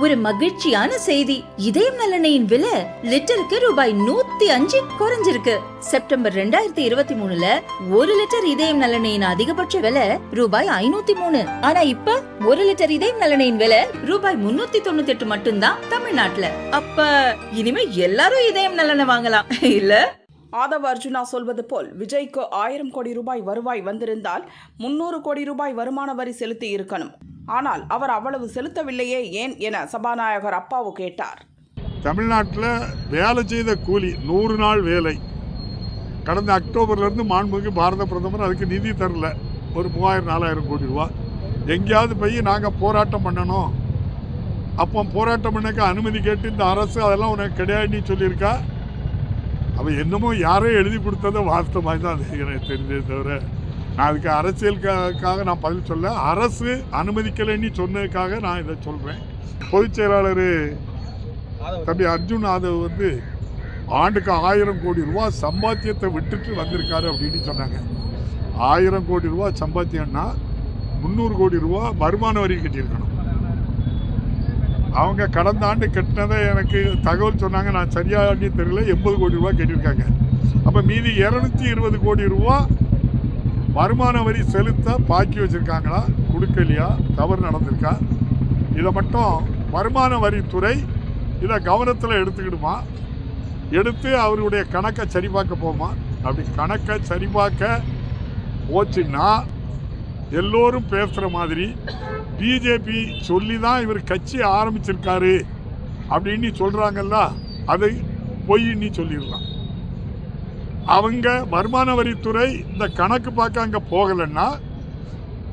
ஒரு மகிழ்ச்சியான செய்தி. இதயம் நலனையின் விலை லிட்டருக்கு ரூபாய் நூத்தி அஞ்சு குறைஞ்சிருக்கு. செப்டம்பர் ரெண்டாயிரத்தி இருபத்தி மூணுல ஒரு லிட்டர் இதயம் நலனையின் அதிகபட்ச விலை ரூபாய் ஐநூத்தி மூணு. ஆனா இப்ப ஒரு லிட்டர் இதயம் நலனையின் விலை ரூபாய் முன்னூத்தி தொண்ணூத்தி எட்டு மட்டும்தான் தமிழ்நாட்டுல. அப்ப இனிமே எல்லாரும் இதயம் நலனை வாங்கலாம். இல்ல? ஆதவ அர்ஜுனா சொல்வது போல் விஜய்க்கு ஆயிரம் கோடி ரூபாய் வருவாய் வந்திருந்தால் முன்னூறு கோடி ரூபாய் வருமான வரி செலுத்தி இருக்கணும். ஆனால் அவர் அவ்வளவு செலுத்தவில்லையே ஏன் என சபாநாயகர் அப்பாவு கேட்டார். தமிழ்நாட்டில் வேலை செய்த கூலி நூறு நாள் வேலை. கடந்த அக்டோபர்லேருந்து மாண்புமிகு பாரத பிரதமர் அதுக்கு நிதி தரல. ஒரு மூவாயிரம் நாலாயிரம் கோடி ரூபா. எங்கேயாவது போய் நாங்கள் போராட்டம் பண்ணணும். அப்போ போராட்டம் பண்ணக்க அனுமதி கேட்டு இந்த அரசு அதெல்லாம் உனக்கு கிடையாதுன்னு சொல்லியிருக்கா? அவள் என்னமோ யாரோ எழுதி கொடுத்ததை வாஸ்தமாக தான் அது எனக்கு தெரிஞ்சதே தவிர நான் அதுக்கு அரசியலுக்காக நான் பதில் சொல்ல அரசு அனுமதிக்கலைன்னு சொன்னதுக்காக நான் இதை சொல்கிறேன் பொதுச் செயலாளர் தம்பி அர்ஜுன் ஆதவ் வந்து ஆண்டுக்கு ஆயிரம் கோடி ரூபா சம்பாத்தியத்தை விட்டுட்டு வந்திருக்காரு அப்படின்னு சொன்னாங்க. ஆயிரம் கோடி ரூபா சம்பாத்தியம்னா முந்நூறு கோடி ரூபா வருமான வரி கட்டியிருக்கணும். அவங்க கடந்த ஆண்டு கட்டினதை எனக்கு தகவல் சொன்னாங்க. நான் சரியாக தெரியல. எண்பது கோடி ரூபா கட்டியிருக்காங்க. அப்போ மீதி இரநூத்தி இருபது கோடி ரூபா வருமான வரி செலுத்த பாக்கி வச்சுருக்காங்களா? கொடுக்கலையா? தவறு நடந்திருக்கா? இதை மட்டும் வருமான வரித்துறை இதை கவனத்தில் எடுத்துக்கிடுமா? எடுத்து அவருடைய கணக்கை சரிபார்க்க போமா அப்படி கணக்கை சரிபார்க்க போச்சுன்னா எல்லோரும் பேசுகிற மாதிரி பிஜேபி சொல்லி தான் இவர் கட்சி ஆரம்பிச்சிருக்காரு அப்படின்னு சொல்கிறாங்கல்ல அதை பொய்ன்னு சொல்லிடலாம். அவங்க வருமான வரித்துறை இந்த கணக்கு பார்க்க அங்கே போகலைன்னா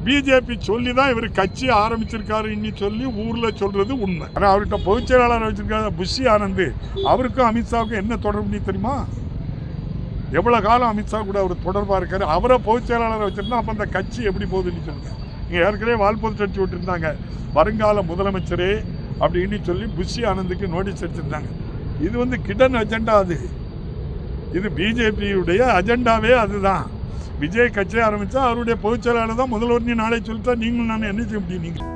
பிஜேபி சொல்லி தான் இவர் கட்சி ஆரம்பிச்சிருக்காருன்னு சொல்லி ஊரில் சொல்கிறது உண்மை. ஆனால் அவர்கிட்ட பொதுச் செயலாளர் வச்சிருக்காரு புஷி ஆனந்த். அவருக்கும் அமித்ஷாவுக்கும் என்ன தொடர்புன்னு தெரியுமா? எவ்வளோ காலம் அமித்ஷா கூட அவர் தொடர்பாக இருக்கார்? அவரை பொதுச் செயலாளரை வச்சுருந்தா அப்போ அந்த கட்சி எப்படி போகுதுன்னு சொல்லுங்க. இங்கே ஏற்கனவே வால்போஸ்ட் அடிச்சு விட்டுருந்தாங்க. வருங்கால முதலமைச்சரே அப்படின்னு சொல்லி புஷி ஆனந்துக்கு நோட்டீஸ் அடிச்சிருந்தாங்க. இது வந்து கிடன் அஜெண்டா அது. இது பிஜேபியுடைய அஜெண்டாவே அதுதான். விஜய் கட்சி ஆரம்பித்தா அவருடைய பொதுச்செயலாளர் தான் முதல்வர் நீ நாளை சொல்லிட்டா நீங்களும் நான் என்ன செய்ய முடியும் நீங்கள்